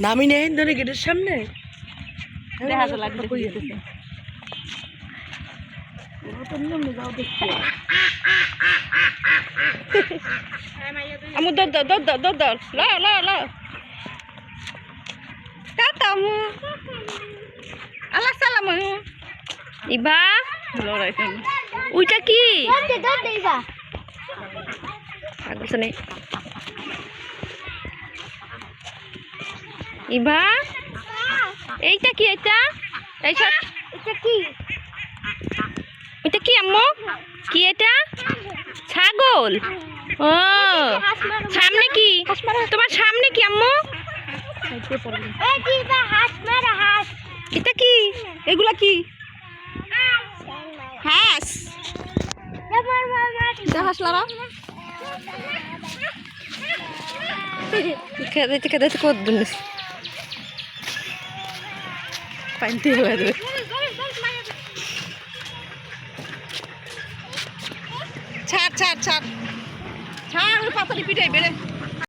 নামি নেই ধরে গেটের সামনে? আমু দর দর দর দর দর দর ল ল ল। টাটা আমু আল্লাহ সালাম ইবা ওইটা কি? নেই ইভা? এইটা কি এটা? এটা কি? আম্মু? কি এটা? ছাগল। ও সামনে কি? তোমার সামনে কি আম্মু? এটা কি? এগুলা কি? হাঁস। হাঁস লারা। খেতে খেতে কত দিন পানিতে হয়ে যাবে ছাড় ছাড়। ছাড় ছাড় পাতালি পিঠাই বেড়ে